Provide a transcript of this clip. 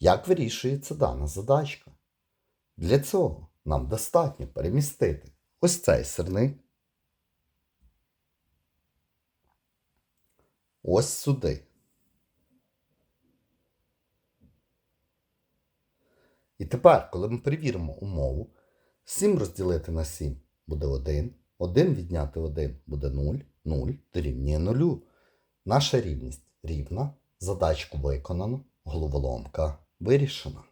Як вирішується дана задачка? Для цього нам достатньо перемістити ось цей сирник ось сюди. І тепер, коли ми перевіримо умову, 7 розділити на 7 буде 1, 1 відняти 1 буде 0, 0 дорівнює 0. Наша рівність рівна, задачку виконано, головоломка вирішена.